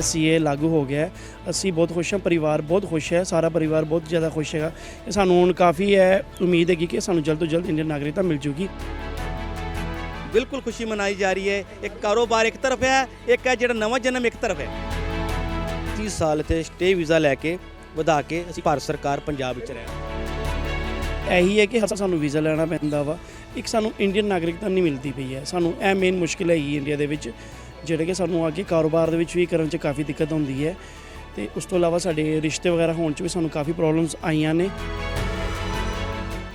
CA ਲਾਗੂ ਹੋ ਗਿਆ ਹੈ। ਅਸੀਂ ਬਹੁਤ ਖੁਸ਼ ਹਾਂ ਪਰਿਵਾਰ ਬਹੁਤ ਖੁਸ਼ ਹੈ ਸਾਰਾ ਪਰਿਵਾਰ ਬਹੁਤ ਜ਼ਿਆਦਾ ਖੁਸ਼ ਹੈਗਾ। ਇਹ ਸਾਨੂੰ ਹੁਣ ਕਾਫੀ ਹੈ ਉਮੀਦ ਹੈਗੀ ਕਿ ਸਾਨੂੰ ਜਲਦ ਤੋਂ ਜਲਦ ਇੰਡੀਅਨ ਨਾਗਰਿਕਤਾ ਮਿਲ ਜੂਗੀ। ਬਿਲਕੁਲ ਖੁਸ਼ੀ ਮਨਾਈ ਜਾ ਰਹੀ ਹੈ। ਇੱਕ ਕਾਰੋਬਾਰ ਇੱਕ ਤਰਫ ਹੈ ਇੱਕ ਹੈ ਜਿਹੜਾ ਨਵਾਂ ਜਨਮ ਇੱਕ ਤਰਫ ਹੈ। 30 ਸਾਲ ਤੇ ਸਟੇ ਵੀਜ਼ਾ ਲੈ ਕੇ ਵਧਾ ਕੇ ਅਸੀਂ ਭਾਰਤ ਸਰਕਾਰ ਪੰਜਾਬ ਵਿੱਚ ਰਹਿ ਇਹੀ ਹੈ ਕਿ ਹਰ ਸਾਨੂੰ ਵੀਜ਼ਾ ਲੈਣਾ ਪੈਂਦਾ ਵਾ। ਇੱਕ ਸਾਨੂੰ ਇੰਡੀਅਨ ਨਾਗਰਿਕਤਾ ਨਹੀਂ ਮਿਲਦੀ ਪਈ ਹੈ। ਸਾਨੂੰ ਇਹ ਮੇਨ ਮੁਸ਼ਕਿਲ ਹੈਗੀ ਇੰਡੀਆ ਦੇ ਵਿੱਚ। ਜਿਹੜੇ ਕਿ ਸਾਨੂੰ ਆ ਕੇ ਕਾਰੋਬਾਰ ਦੇ ਵਿੱਚ ਵੀ ਕਰਨ 'ਚ ਕਾਫੀ ਦਿੱਕਤ ਹੁੰਦੀ ਹੈ ਤੇ ਉਸ ਤੋਂ ਇਲਾਵਾ ਸਾਡੇ ਰਿਸ਼ਤੇ ਵਗੈਰਾ ਹੋਣ 'ਚ ਵੀ ਸਾਨੂੰ ਕਾਫੀ ਪ੍ਰੋਬਲਮਸ ਆਈਆਂ ਨੇ।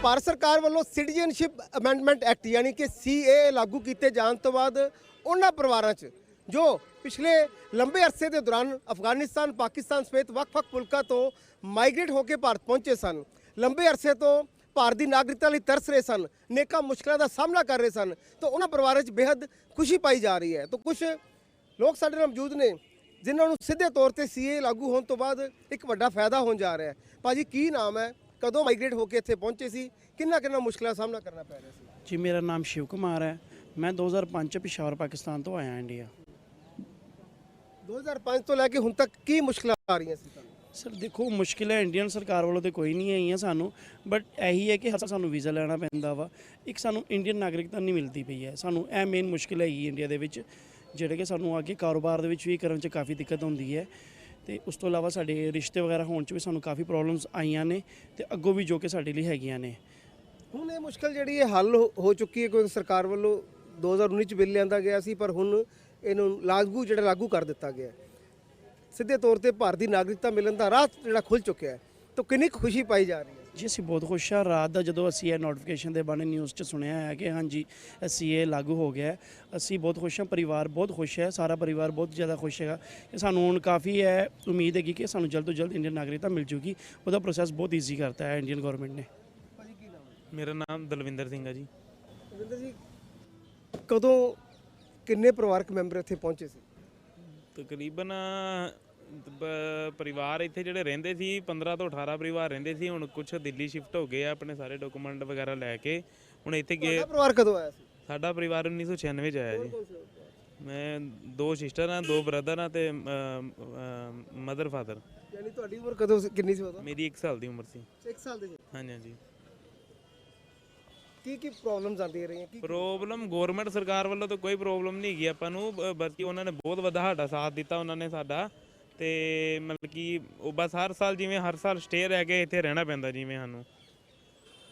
ਭਾਰਤ ਸਰਕਾਰ ਵੱਲੋਂ ਸਿਟੀਜ਼ਨਸ਼ਿਪ ਅਮੈਂਡਮੈਂਟ ਐਕਟ ਯਾਨੀ ਕਿ ਸੀਏ ਲਾਗੂ ਕੀਤੇ ਜਾਣ ਤੋਂ ਬਾਅਦ ਉਹਨਾਂ ਪਰਿਵਾਰਾਂ 'ਚ ਜੋ ਪਿਛਲੇ ਲੰਬੇ ਅਰਸੇ ਦੇ ਦੌਰਾਨ ਅਫਗਾਨਿਸਤਾਨ, ਪਾਕਿਸਤਾਨ ਸਮੇਤ ਵੱਖ-ਵੱਖ ਮੁਲਕਾਂ ਤੋਂ ਮਾਈਗ੍ਰੇਟ ਹੋ ਕੇ ਭਾਰਤ ਪਹੁੰਚੇ ਸਨ, ਲੰਬੇ ਅਰਸੇ ਤੋਂ ਭਾਰਤ ਦੀ ਨਾਗਰਿਕਤਾ ਲਈ ਤਰਸ ਰਹੇ ਸਨ ਨੇਕਾਂ ਮੁਸ਼ਕਲਾਂ ਦਾ ਸਾਹਮਣਾ ਕਰ ਰਹੇ ਸਨ ਤਾਂ ਉਹਨਾਂ ਪਰਿਵਾਰਾਂ 'ਚ ਬੇहद ਖੁਸ਼ੀ ਪਾਈ ਜਾ ਰਹੀ ਹੈ। ਤਾਂ ਕੁਝ ਲੋਕ ਸਾਡੇ ਨਾਲ ਮੌਜੂਦ ਨੇ ਜਿਨ੍ਹਾਂ ਨੂੰ ਸਿੱਧੇ ਤੌਰ ਤੇ ਸੀਏ ਲਾਗੂ ਹੋਣ ਤੋਂ ਬਾਅਦ ਇੱਕ ਵੱਡਾ ਫਾਇਦਾ ਹੋਣ ਜਾ ਰਿਹਾ ਹੈ। ਭਾਜੀ ਕੀ ਨਾਮ ਹੈ? ਕਦੋਂ ਮਾਈਗ੍ਰੇਟ ਹੋ ਕੇ ਇੱਥੇ ਪਹੁੰਚੇ ਸੀ? ਕਿੰਨਾ ਕਿੰਨਾ ਮੁਸ਼ਕਲਾਂ ਦਾ ਸਾਹਮਣਾ ਕਰਨਾ ਪੈ ਰਿਹਾ ਸੀ? ਜੀ ਮੇਰਾ ਨਾਮ ਸ਼ਿਵ ਕੁਮਾਰ ਹੈ। ਮੈਂ 2005 ਚ ਪਿਸ਼ਾਵਰ ਪਾਕਿਸਤਾਨ ਤੋਂ ਆਇਆ ਇੰਡੀਆ। 2005 ਤੋਂ ਲੈ ਕੇ ਹੁਣ ਤੱਕ ਕੀ ਮੁਸ਼ਕਲਾਂ ਆ ਰਹੀਆਂ ਸੀ? ਸਰ, ਦੇਖੋ, ਮੁਸ਼ਕਿਲਾਂ ਇੰਡੀਅਨ ਸਰਕਾਰ ਵੱਲੋਂ ਤੇ ਕੋਈ ਨਹੀਂ ਆਈਆਂ ਸਾਨੂੰ ਬਟ ਇਹੀ ਹੈ ਕਿ ਹਰ ਸਾਨੂੰ ਵੀਜ਼ਾ ਲੈਣਾ ਪੈਂਦਾ ਵਾ। ਇੱਕ ਸਾਨੂੰ ਇੰਡੀਅਨ ਨਾਗਰਿਕਤਾ ਨਹੀਂ ਮਿਲਦੀ ਪਈ ਹੈ। ਸਾਨੂੰ ਇਹ ਮੇਨ ਮੁਸ਼ਕਿਲ ਹੈਗੀ ਇੰਡੀਆ ਦੇ ਵਿੱਚ, ਜਿਹੜੇ ਕਿ ਸਾਨੂੰ ਅੱਗੇ ਕਾਰੋਬਾਰ ਦੇ ਵਿੱਚ ਵੀ ਕਰਨ 'ਚ ਕਾਫੀ ਦਿੱਕਤ ਹੁੰਦੀ ਹੈ। ਤੇ ਉਸ ਤੋਂ ਇਲਾਵਾ ਸਾਡੇ ਰਿਸ਼ਤੇ ਵਗੈਰਾ ਹੋਣ 'ਚ ਵੀ ਸਾਨੂੰ ਕਾਫੀ ਪ੍ਰੋਬਲਮਸ ਆਈਆਂ ਨੇ ਤੇ ਅੱਗੋਂ ਵੀ ਜੋ ਕਿ ਸਾਡੇ ਲਈ ਹੈਗੀਆਂ ਨੇ। ਹੁਣ ਇਹ ਮੁਸ਼ਕਲ ਜਿਹੜੀ ਹੈ ਹੱਲ ਹੋ- ਹੋ ਚੁੱਕੀ ਹੈ ਕਿਉਂਕਿ ਸਰਕਾਰ ਵੱਲੋਂ 2019 ਚ ਬਿੱਲ ਲਿਆਂਦਾ ਗਿਆ ਸੀ, ਪਰ ਹੁਣ ਇਹਨੂੰ ਲਾਗੂ, ਜਿਹੜਾ ਲਾਗੂ ਕਰ ਦਿੱਤਾ ਗਿਆ। ਹੈ। ਸਿੱਧੇ ਤੌਰ ਤੇ ਭਾਰਤ ਦੀ ਨਾਗਰਿਕਤਾ ਮਿਲਣ ਦਾ ਰਾਹ ਜਿਹੜਾ ਖੁੱਲ ਚੁੱਕਿਆ ਹੈ। ਤਾਂ ਕਿੰਨੀ ਕੁ ਖੁਸ਼ੀ ਪਾਈ ਜਾ ਰਹੀ ਹੈ? ਜੀ ਅਸੀਂ ਬਹੁਤ ਖੁਸ਼ ਹਾਂ। ਰਾਤ ਦਾ ਜਦੋਂ ਅਸੀਂ ਇਹ ਨੋਟੀਫਿਕੇਸ਼ਨ ਦੇ ਬਾਰੇ ਨਿਊਜ਼ 'ਚ ਸੁਣਿਆ ਹੈ ਕਿ ਹਾਂਜੀ ਸੀਏ ਲਾਗੂ ਹੋ ਗਿਆ ਹੈ। ਅਸੀਂ ਬਹੁਤ ਖੁਸ਼ ਹਾਂ। ਪਰਿਵਾਰ ਬਹੁਤ ਖੁਸ਼ ਹੈ। ਸਾਰਾ ਪਰਿਵਾਰ ਬਹੁਤ ਜ਼ਿਆਦਾ ਖੁਸ਼ ਹੈਗਾ। ਕਿ ਸਾਨੂੰ ਹੁਣ ਕਾਫੀ ਹੈ ਉਮੀਦ ਹੈਗੀ ਕਿ ਸਾਨੂੰ ਜਲਦ ਤੋਂ ਜਲਦ ਇੰਡੀਅਨ ਨਾਗਰਿਕਤਾ ਮਿਲ ਜੂਗੀ। ਉਹਦਾ ਪ੍ਰੋਸੈਸ ਬਹੁਤ ਈਜ਼ੀ ਕਰਤਾ ਹੈ ਇੰਡੀਅਨ ਗਵਰਨਮੈਂਟ ਨੇ। ਮੇਰਾ ਨਾਮ ਦਲਵਿੰਦਰ ਸਿੰਘ ਹੈ ਜੀ। ਰਵਿੰਦਰ ਜੀ ਕਦੋਂ ਕਿੰਨੇ ਪਰਿਵਾਰਕ ਮੈਂਬਰ ਇੱਥੇ ਪਹੁੰਚੇ ਸੀ? ਤਕਰੀਬਨ ਪ- ਪਰਿਵਾਰ ਇੱਥੇ ਜਿਹੜੇ ਰਹਿੰਦੇ ਸੀ 15 ਤੋਂ 18 ਪਰਿਵਾਰ ਰਹਿੰਦੇ ਸੀ ਹੁਣ ਕੁਝ ਦਿੱਲੀ ਸ਼ਿਫਟ ਹੋ ਗਏ ਆ ਆਪਣੇ ਸਾਰੇ ਡਾਕੂਮੈਂਟ ਵਗੈਰਾ ਲੈ ਕੇ। ਹੁਣ ਇੱਥੇ ਗਏ ਤੁਹਾਡਾ ਪਰਿਵਾਰ ਕਦੋਂ ਆਇਆ ਸੀ? ਸਾਡਾ ਪਰਿਵਾਰ 1996 ਚ ਆਇਆ ਜੀ। ਮੈਂ ਦੋ ਸਿਸਟਰ ਆ ਦੋ ਬ੍ਰਦਰ ਆ ਤੇ ਮਦਰ ਫਾਦਰ ਯਾਨੀ ਤੁਹਾਡੀ ਉਮਰ ਕਦੋਂ ਸੀ- ਕਿੰਨੀ ਸੀ ਉਦੋਂ? ਮੇਰੀ 1 ਸਾਲ ਦੀ ਉਮਰ ਸੀ। 1 ਸਾਲ ਦੇ ਸੀ। ਹਾਂਜੀ ਹਾਂਜੀ। ਕੀ ਕੀ ਪ੍ਰੋਬਲਮਸ ਆਉਂਦੀਆਂ ਰਹੀਆਂ? ਕੀ ਪ੍ਰੋਬਲਮ ਗਵਰਨਮੈਂਟ ਸਰਕਾਰ ਵੱਲੋਂ ਤਾਂ ਕੋਈ ਪ੍ਰੋਬਲਮ ਨਹੀਂ ਹੈਗੀ ਆਪਾਂ ਨੂੰ। ਬ- ਬਲਕਿ ਉਹਨਾਂ ਨੇ ਬਹੁਤ ਵੱਡਾ ਸਾਡਾ ਸਾਥ ਦਿੱਤਾ ਉਹਨਾਂ ਨੇ ਸਾਡਾ। ਤੇ ਮਤਲਬ ਕਿ ਉਹ ਬਸ ਹਰ ਸਾਲ ਜਿਵੇਂ ਹਰ ਸਾਲ ਸਟੇ ਰਹਿ ਕੇ ਇੱਥੇ ਰਹਿਣਾ ਪੈਂਦਾ ਜਿਵੇਂ ਸਾਨੂੰ।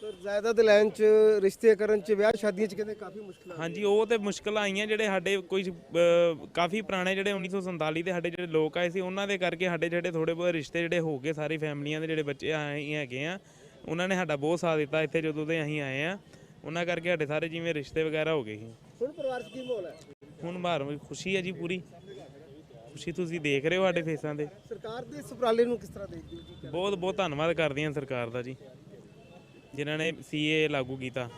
ਪਰ ਜਾਇਦਾਦ ਲੈਣ ਚ ਰਿਸ਼ਤੇ ਕਰਨ ਚ ਵਿਆਹ ਸ਼ਾਦੀਆਂ ਚ ਕਹਿੰਦੇ ਕਾਫੀ ਮੁਸ਼ਕਲਾਂ ਹਾਂਜੀ ਉਹ ਤੇ ਮੁਸ਼ਕਲਾਂ ਆਈਆਂ ਜਿਹੜੇ ਸਾਡੇ ਕੋਈ ਅਹ, ਕਾਫੀ ਪੁਰਾਣੇ ਜਿਹੜੇ 1947 ਦੇ ਸਾਡੇ ਜਿਹੜੇ ਲੋਕ ਆਏ ਸੀ ਉਹਨਾਂ ਦੇ ਕਰਕੇ ਸਾਡੇ ਜਿਹੜੇ ਥੋੜੇ ਬਹੁਤ ਰਿਸ਼ਤੇ ਜਿਹੜੇ ਹੋ ਗਏ ਸਾਰੀ ਫੈਮਲੀਆਂ ਦੇ ਜਿਹੜੇ ਬੱਚੇ ਆਏ ਹੈਗੇ ਆ ਉਹਨਾਂ ਨੇ ਸਾਡਾ ਬਹੁਤ ਸਾਥ ਦਿੱਤਾ ਇੱਥੇ ਜਦੋਂ ਦੇ ਅਸੀਂ ਆਏ ਆ। ਉਹਨਾਂ ਕਰਕੇ ਸਾਡੇ ਸਾਰੇ ਜਿਵੇਂ ਰਿਸ਼ਤੇ ਵਗੈਰਾ ਹੋ ਗਏ ਸੀ। ਹੁਣ ਪਰਿਵਾਰ ਚ ਕੀ ਮਾਹੌਲ ਹੈ? ਹੁਣ ਬਾਹਰ ਖੁਸ਼ੀ ਹੈ ਜੀ ਪੂਰੀ। ਖੁਸ਼ੀ ਤੁਸੀਂ ਦੇਖ ਰਹੇ ਹੋ ਸਾਡੇ ਫੇਸਾਂ ਤੇ। ਸਰਕਾਰ ਦੇ ਇਸ ਉਪਰਾਲੇ ਨੂੰ ਕਿਸ ਤਰ੍ਹਾਂ ਦੇਖਦੇ ਹੋ ਜੀ? ਬਹੁਤ ਬਹੁਤ ਧੰਨਵਾਦ ਕਰਦੇ ਹਾਂ ਸਰਕਾਰ ਦਾ ਜੀ ਜਿਨ੍ਹਾਂ ਨੇ ਸੀਏ ਲਾਗੂ ਕੀਤਾ।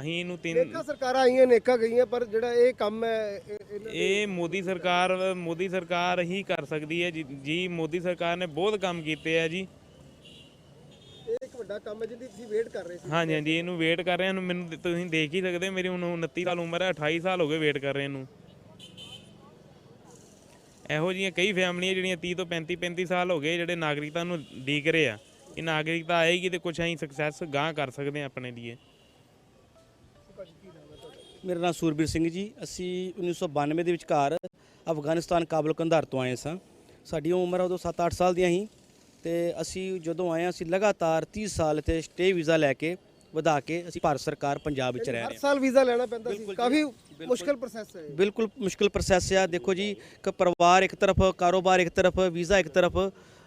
ਅਸੀਂ ਇਹਨੂੰ ਤਿੰਨ ਨੇਕਾ ਸਰਕਾਰਾਂ ਆਈਆਂ ਨੇਕਾ ਗਈਆਂ ਪਰ ਜਿਹੜਾ ਇਹ ਕੰਮ ਹੈ ਇਹ- ਇਹਨਾਂ ਇਹ ਮੋਦੀ ਸਰਕਾਰ ਮੋਦੀ ਸਰਕਾਰ ਹੀ ਕਰ ਸਕਦੀ ਹੈ ਜੀ- ਜੀ ਮੋਦੀ ਸਰਕਾਰ ਨੇ ਬਹੁਤ ਕੰਮ ਕੀਤੇ ਆ ਜੀ। ਇਹ ਇੱਕ ਵੱਡਾ ਕੰਮ ਹੈ ਜਿਹਦੀ ਤੁਸੀਂ ਵੇਟ ਕਰ ਰਹੇ ਸੀ। ਹਾਂਜੀ ਹਾਂਜੀ ਇਹਨੂੰ ਵੇਟ ਕਰ ਰਹੇ ਹਾਂ। ਮੈਨੂੰ ਤੁਸੀਂ ਦੇਖ ਹੀ ਸਕਦੇ ਹੋ, ਮੇਰੀ ਹੁਣ 29 ਸਾਲ ਉਮਰ ਹੈ 28 ਸਾਲ ਹੋ ਗਏ ਵੇਟ ਕਰ ਰਹੇ ਨੂੰ ਇਹੋ ਜਿਹੀਆਂ ਕਈ ਫੈਮਲੀਆਂ ਜਿਹੜੀਆਂ 30 ਤੋਂ 35 35 ਸਾਲ ਹੋ ਗਏ ਜਿਹੜੇ ਨਾਗਰਿਕਤਾ ਨੂੰ ਡੀਕ ਰਹੇ ਆ। ਇਹ ਨਾਗਰਿਕਤਾ ਆਏਗੀ ਤੇ ਕੁਝ ਅਸੀਂ ਸਕਸੈਸ ਗਾਂ ਕਰ ਸਕਦੇ ਹਾਂ ਆਪਣੇ ਲਈ ਮੇਰਾ ਨਾਮ ਸੂਰਬੀਰ ਸਿੰਘ ਜੀ। ਅਸੀਂ 1992 ਦੇ ਵਿਚਕਾਰ ਅਫਗਾਨਿਸਤਾਨ ਕਾਬਲ ਕੰਧਾਰ ਤੋਂ ਆਏ ਸਾਂ। ਸਾਡੀ ਉਮਰ ਉਦੋਂ 7-8 ਸਾਲ ਦੀਆਂ ਸੀ ਤੇ ਅਸੀਂ ਜਦੋਂ ਆਏ ਹਾਂ, ਅਸੀਂ ਲਗਾਤਾਰ 30 ਸਾਲ ਤੇ ਸਟੇ ਵੀਜ਼ਾ ਲੈ ਕੇ ਵਧਾ ਕੇ ਅਸੀਂ ਭਾਰਤ ਸਰਕਾਰ ਪੰਜਾਬ ਵਿੱਚ ਰਹਿ ਰਹੇ ਹਰ ਹਾਂ। ਸਾਲ ਵੀਜ਼ਾ ਲੈਣਾ ਪੈਂਦਾ ਸੀ। ਕਾਫੀ ਮੁਸ਼ਕਲ ਪ੍ਰੋਸੈਸ ਹੈ ਇਹ। ਬਿਲਕੁਲ ਮੁਸ਼ਕਿਲ ਪ੍ਰੋਸੈਸ ਆ। ਦੇਖੋ ਜੀ ਕਿ ਪਰਿਵਾਰ ਇੱਕ ਤਰਫ ਕਾਰੋਬਾਰ ਇੱਕ ਤਰਫ ਵੀਜ਼ਾ ਇੱਕ ਤਰਫ।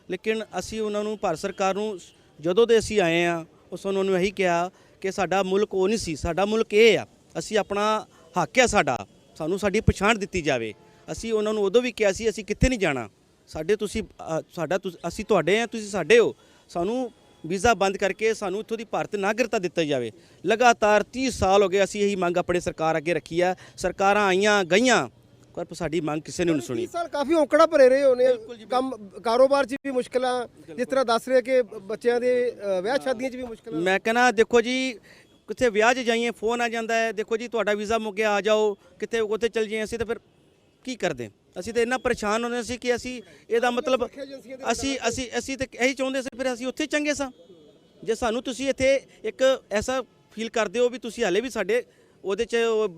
ਲੇਕਿਨ ਅਸੀਂ ਉਹਨਾਂ ਨੂੰ ਭਾਰਤ ਸਰਕਾਰ ਨੂੰ ਜਦੋਂ ਦੇ ਅਸੀਂ ਆਏ ਆ ਉਸ ਉਹਨਾਂ ਨੂੰ ਇਹੀ ਕਿਹਾ ਕਿ ਸਾਡਾ ਮੁਲਕ ਉਹ ਨਹੀਂ ਸੀ। ਸਾਡਾ ਮੁਲਕ ਇਹ ਆ ਅਸੀਂ ਆਪਣਾ ਹੱਕ ਹੈ ਸਾਡਾ। ਸਾਨੂੰ ਸਾਡੀ ਪਛਾਣ ਦਿੱਤੀ ਜਾਵੇ। ਅਸੀਂ ਉਹਨਾਂ ਨੂੰ ਉਦੋਂ ਵੀ ਕਿਹਾ ਸੀ ਅਸੀਂ ਕਿੱਥੇ ਨਹੀਂ ਜਾਣਾ। ਸਾਡੇ ਤੁਸੀਂ ਅ, ਸਾਡਾ ਤੁਸ- ਅਸੀਂ ਤੁਹਾਡੇ ਆ ਤੁਸੀਂ ਸਾਡੇ ਹੋ। ਸਾਨੂੰ ਵੀਜ਼ਾ ਬੰਦ ਕਰਕੇ ਸਾਨੂੰ ਇੱਥੋਂ ਦੀ ਭਾਰਤ ਨਾਗਰਿਕਤਾ ਦਿੱਤੀ ਜਾਵੇ। ਲਗਾਤਾਰ 30 ਸਾਲ ਹੋ ਗਏ ਅਸੀਂ ਇਹੀ ਮੰਗ ਆਪਣੇ ਸਰਕਾਰ ਅੱਗੇ ਰੱਖੀ ਆ। ਸਰਕਾਰਾਂ ਆਈਆਂ ਗਈਆਂ ਪਰ ਸਾਡੀ ਮੰਗ ਕਿਸੇ ਨੇ ਨਹੀਂ ਸੁਣੀ। 30 ਸਾਲ ਕਾਫੀ ਔਕੜਾ ਭਰੇ ਰਹੇ ਹੋਣੇ ਕੰਮ ਕਾਰੋਬਾਰ 'ਚ ਵੀ ਮੁਸ਼ਕਲਾਂ ਜਿਸ ਤਰ੍ਹਾਂ ਦੱਸ ਰਹੇ ਕਿ ਬੱਚਿਆਂ ਦੇ ਵਿਆਹ ਸ਼ਾਦੀਆਂ 'ਚ ਵੀ ਮੁਸ਼ਕਲਾਂ। ਮੈਂ ਕਹਿੰਦਾ ਦੇਖੋ ਜੀ ਕਿੱਥੇ ਵਿਆਹ 'ਚ ਜਾਈਏ ਫੋਨ ਆ ਜਾਂਦਾ ਹੈ। ਦੇਖੋ ਜੀ ਤੁਹਾਡਾ ਵੀਜ਼ਾ ਮੁੱਕ ਗਿਆ ਆ ਜਾਓ। ਕਿਤੇ ਉੱਥੇ ਚਲ ਜਾਈਏ ਅਸੀਂ ਤਾਂ ਫਿਰ ਕੀ ਕਰਦੇ? ਅਸੀਂ ਤਾਂ ਇੰਨਾ ਪਰੇਸ਼ਾਨ ਹੁੰਦੇ ਸੀ ਕਿ ਅਸੀਂ ਇਹਦਾ ਮਤਲਬ ਅਸੀਂ ਅਸੀਂ ਅਸੀਂ ਤਾਂ ਇਹੀ ਚਾਹੁੰਦੇ ਸੀ ਫਿਰ ਅਸੀਂ ਉੱਥੇ ਚੰਗੇ ਸਾਂ। ਜੇ ਸਾਨੂੰ ਤੁਸੀਂ ਇੱਥੇ ਇੱਕ ਐਸਾ ਫੀਲ ਕਰਦੇ ਹੋ ਵੀ ਤੁਸੀਂ ਹਾਲੇ ਵੀ ਸਾਡੇ ਉਹਦੇ 'ਚ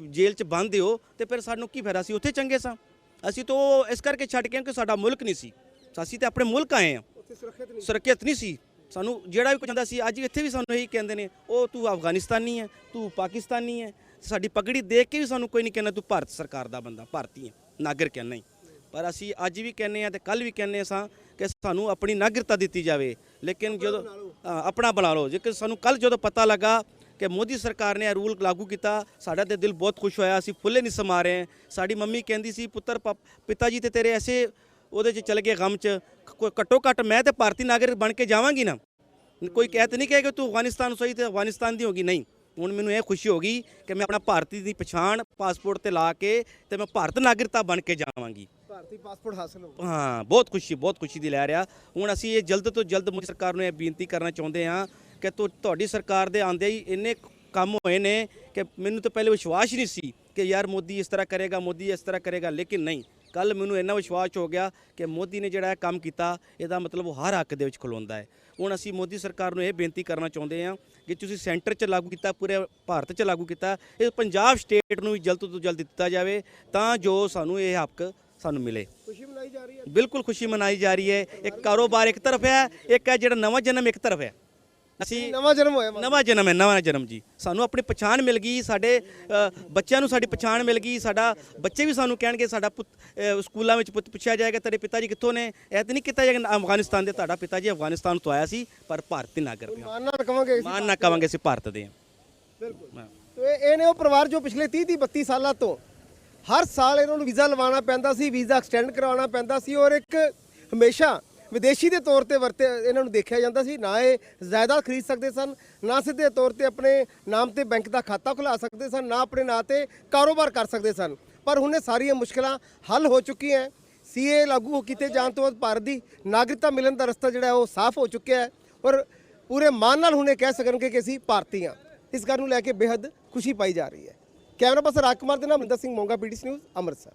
ਜੇਲ੍ਹ 'ਚ ਬੰਦ ਹੋ ਤੇ ਫਿਰ ਸਾਨੂੰ ਕੀ ਫਾਇਦਾ? ਅਸੀਂ ਉੱਥੇ ਚੰਗੇ ਸਾਂ। ਅਸੀਂ ਤਾਂ ਉਹ ਇਸ ਕਰਕੇ ਛੱਡ ਕੇ ਕਿ ਸਾਡਾ ਮੁਲਕ ਨਹੀਂ ਸੀ। ਅਸੀਂ ਤਾਂ ਆਪਣੇ ਮੁਲਕ ਆਏ ਆ ਉੱਥੇ ਸੁਰੱਖਿਅਤ ਨਹੀਂ ਸੁਰੱਖਿਅਤ ਨਹੀਂ ਸੀ। ਸਾਨੂੰ ਜਿਹੜਾ ਵੀ ਕੁਝ ਹੁੰਦਾ ਸੀ ਅੱਜ ਇੱਥੇ ਵੀ ਸਾਨੂੰ ਇਹੀ ਕਹਿੰਦੇ ਨੇ ਉਹ ਤੂੰ ਅਫਗਾਨਿਸਤਾਨੀ ਹੈ ਤੂੰ ਪਾਕਿਸਤਾਨੀ ਹੈ। ਸਾਡੀ ਪਗੜੀ ਦੇਖ ਕੇ ਵੀ ਸਾਨੂੰ ਕੋਈ ਨਹੀਂ ਕਹਿੰਦਾ ਤੂੰ ਭਾਰਤ ਸਰਕਾਰ ਦਾ ਬੰਦਾ ਭਾਰਤੀ ਹੈ ਨਾਗਰਿਕ ਹੈ ਨਹੀਂ। ਪਰ ਅਸੀਂ ਅੱਜ ਵੀ ਕਹਿੰਦੇ ਆ ਤੇ ਕੱਲ ਵੀ ਕਹਿੰਦੇ ਸਾਂ ਕਿ ਸਾਨੂੰ ਆਪਣੀ ਨਾਗਰਿਕਤਾ ਦਿੱਤੀ ਜਾਵੇ। ਲੇਕਿਨ ਜਦੋਂ ਆਪਣਾ ਬਣਾ ਲਓ। ਜੇਕਰ ਸਾਨੂੰ ਕੱਲ ਜਦੋਂ ਪਤਾ ਲੱਗਾ ਕਿ ਮੋਦੀ ਸਰਕਾਰ ਨੇ ਇਹ ਰੂਲ ਲਾਗੂ ਕੀਤਾ ਸਾਡਾ ਤੇ ਦਿਲ ਬਹੁਤ ਖੁਸ਼ ਹੋਇਆ ਅਸੀਂ ਫੁੱਲੇ ਨਹੀਂ ਸਮਾ ਰਹੇ। ਸਾਡੀ ਮੰਮੀ ਕਹਿੰਦੀ ਸੀ ਪੁੱਤਰ ਪਿਤਾ ਜੀ ਤੇ ਤੇਰੇ ਐਸੇ ਉਹਦੇ 'ਚ ਚਲ ਗਏ ਗਮ 'ਚ। ਕੋਈ ਘੱਟੋ ਘੱਟ ਮੈਂ ਤੇ ਭਾਰਤੀ ਨਾਗਰਿਕ ਬਣ ਕੇ ਜਾਵਾਂਗੀ ਨਾ। ਕੋਈ ਕਹਿ ਤੇ ਨਹੀਂ ਕਹੇ ਕਿ ਤੂੰ ਅਫਗਾਨਿਸਤਾਨ ਸਹੀ ਤੇ ਅਫਗਾਨਿਸਤਾਨ ਦੀ ਹੋਗੀ। ਨਹੀਂ। ਹੁਣ ਮੈਨੂੰ ਇਹ ਖੁਸ਼ੀ ਹੋ ਗਈ ਕਿ ਮੈਂ ਆਪਣਾ ਭਾਰਤੀ ਦੀ ਪਛਾਣ ਪਾਸਪੋਰਟ ਤੇ ਲਾ ਕੇ ਤੇ ਮੈਂ ਭਾਰਤ ਨਾਗਰਿਕਤਾ ਬਣ ਕੇ ਜਾਵਾਂਗੀ। ਭਾਰਤੀ ਪਾਸਪੋਰਟ ਹਾਸਲ ਹੋ ਹਾਂ, ਬਹੁਤ ਖੁਸ਼ੀ ਬਹੁਤ ਖੁਸ਼ੀ ਦੀ ਲੈ ਰਿਹਾ ਹੁਣ ਅਸੀਂ ਇਹ ਜਲਦ ਤੋਂ ਜਲਦ ਮੋਦੀ ਸਰਕਾਰ ਨੂੰ ਇਹ ਬੇਨਤੀ ਕਰਨਾ ਚਾਹੁੰਦੇ ਹਾਂ ਕਿ ਤੁ- ਤੁਹਾਡੀ ਸਰਕਾਰ ਦੇ ਆਂਦੇ ਹੀ ਇੰਨੇ ਕੰਮ ਹੋਏ ਨੇ ਕਿ ਮੈਨੂੰ ਤਾਂ ਪਹਿਲੇ ਵਿਸ਼ਵਾਸ ਹੀ ਨਹੀਂ ਸੀ ਕਿ ਯਾਰ ਮੋਦੀ ਇਸ ਤਰ੍ਹਾਂ ਕਰੇਗਾ, ਮੋਦੀ ਇਸ ਤਰ੍ਹਾਂ ਕਰੇਗਾ, ਲੇਕਿਨ ਨਹੀਂ। ਕੱਲ ਮੈਨੂੰ ਇੰਨਾ ਵਿਸ਼ਵਾਸ ਹੋ ਗਿਆ ਕਿ ਮੋਦੀ ਨੇ ਜਿਹੜਾ ਇਹ ਕੰਮ ਕੀਤਾ, ਇਹਦਾ ਮਤਲਬ ਉਹ ਹਰ ਹੱਕ ਦੇ ਵਿੱਚ ਖਲੋਂਦਾ ਹੈ। ਹੁਣ ਅਸੀਂ ਮੋਦੀ ਸਰਕਾਰ ਨੂੰ ਇਹ ਬੇਨਤੀ ਕਰਨਾ ਚਾਹੁੰਦੇ ਹਾਂ ਕਿ ਤੁਸੀਂ ਸੈਂਟਰ 'ਚ ਲਾਗੂ ਕੀਤਾ, ਪੂਰੇ ਭਾਰਤ 'ਚ ਲਾਗੂ ਕੀਤਾ, ਇਹ ਪੰਜਾਬ ਸਟੇਟ ਨੂੰ ਵੀ ਜਲਦ ਤੋਂ ਜਲਦ ਦਿੱਤਾ ਜਾਵੇ ਤਾਂ ਜੋ ਸਾਨੂੰ ਇਹ ਹੱਕ ਸਾਨੂੰ ਮਿਲੇ। ਖੁਸ਼ੀ ਮਨਾਈ ਜਾ ਰਹੀ ਹੈ? ਬਿਲਕੁਲ ਖੁਸ਼ੀ ਮਨਾਈ ਜਾ ਰਹੀ ਹੈ। ਇੱਕ ਕਾਰੋਬਾਰ ਇੱਕ ਤਰਫ ਹੈ ਇੱਕ ਹੈ ਜਿਹੜਾ ਨਵਾਂ ਜਨਮ ਇੱਕ ਤਰਫ ਹੈ। ਅਸੀਂ ਨਵਾਂ ਜਨਮ ਹੋਇਆ। ਨਵਾਂ ਜਨਮ ਹੈ ਨਵਾਂ ਜਨਮ ਜੀ। ਸਾਨੂੰ ਆਪਣੀ ਪਛਾਣ ਮਿਲ ਗਈ ਸਾਡੇ ਬੱਚਿਆਂ ਨੂੰ ਸਾਡੀ ਪਛਾਣ ਮਿਲ ਗਈ ਸਾਡਾ ਬੱਚੇ ਵੀ ਸਾਨੂੰ ਕਹਿਣਗੇ ਸਾਡਾ ਪੁੱਤ ਸਕੂਲਾਂ ਵਿੱਚ ਪੁੱਤ ਪੁੱਛਿਆ ਜਾਏਗਾ ਤੇਰੇ ਪਿਤਾ ਜੀ ਕਿੱਥੋਂ ਨੇ? ਇਹ ਤਾਂ ਨਹੀਂ ਕੀਤਾ ਜਾਏਗਾ ਅਫਗਾਨਿਸਤਾਨ ਦੇ ਤੁਹਾਡਾ ਪਿਤਾ ਜੀ ਅਫਗਾਨਿਸਤਾਨ ਤੋਂ ਆਇਆ ਸੀ ਪਰ ਭਾਰਤੀ ਨਾਗਰਿਕ ਹੈ ਮਾਨ ਨਾਲ ਕਵਾਂਗੇ ਮਾਨ ਨਾ ਕਵਾਂਗੇ ਅਸੀਂ ਭਾਰਤ ਦੇ। ਬਿਲਕੁਲ। ਤੋ ਇਹ ਇਹ ਨੇ ਉਹ ਪਰਿਵਾਰ ਜੋ ਪਿਛਲੇ 30 ਦੀ 32 ਸਾਲਾਂ ਤੋਂ ਹਰ ਸਾਲ ਇਹਨਾਂ ਨੂੰ ਵੀਜ਼ਾ ਲਵਾਉਣਾ ਪੈਂਦਾ ਸੀ, ਵੀਜ਼ਾ ਐਕਸਟੈਂਡ ਕਰਵਾਉਣਾ ਪੈਂਦਾ ਸੀ ਔਰ ਇੱਕ ਹਮੇਸ਼ਾ ਵਿਦੇਸ਼ੀ ਦੇ ਤੌਰ ਤੇ ਵਰਤੇ ਇਹਨਾਂ ਨੂੰ ਦੇਖਿਆ ਜਾਂਦਾ ਸੀ, ਨਾ ਇਹ ਜਾਇਦਾਦ ਖਰੀਦ ਸਕਦੇ ਸਨ, ਨਾ ਸਿੱਧੇ ਤੌਰ ਤੇ ਆਪਣੇ ਨਾਮ ਤੇ ਬੈਂਕ ਦਾ ਖਾਤਾ ਖੁਲਾ ਸਕਦੇ ਸਨ, ਨਾ ਆਪਣੇ ਨਾਂ ਤੇ ਕਾਰੋਬਾਰ ਕਰ ਸਕਦੇ ਸਨ। ਪਰ ਹੁਣ ਇਹ ਸਾਰੀਆਂ ਮੁਸ਼ਕਲਾਂ ਹੱਲ ਹੋ ਚੁੱਕੀਆਂ ਸੀਏ ਲਾਗੂ ਕੀਤੇ ਜਾਣ ਤੋਂ ਬਾਅਦ ਭਾਰਤ ਦੀ ਨਾਗਰਿਕਤਾ ਮਿਲਣ ਦਾ ਰਸਤਾ ਜਿਹੜਾ ਉਹ ਸਾਫ਼ ਹੋ ਚੁੱਕਿਆ ਹੈ ਔਰ ਪੂਰੇ ਮਾਨ ਨਾਲ ਹੁਣੇ ਇਹ ਕਹਿ ਸਕਣਗੇ ਕਿ ਅਸੀਂ ਭਾਰਤੀ ਹਾਂ ਇਸ ਗੱਲ ਨੂੰ ਲੈ ਕੇ ਬੇहद ਖੁਸ਼ੀ ਪਾਈ ਜਾ ਰਹੀ ਹੈ ਕੈਮਰਾ ਪਰਸਨ ਰਾਜਕੁਮਾਰ ਦੇ ਨਾਲ ਮਨਿੰਦਰ ਸਿੰਘ ਮੋਂਗਾ ਪੀਡੀਸੀ ਨਿਊਜ਼ ਅੰਮ੍ਰਿਤਸਰ।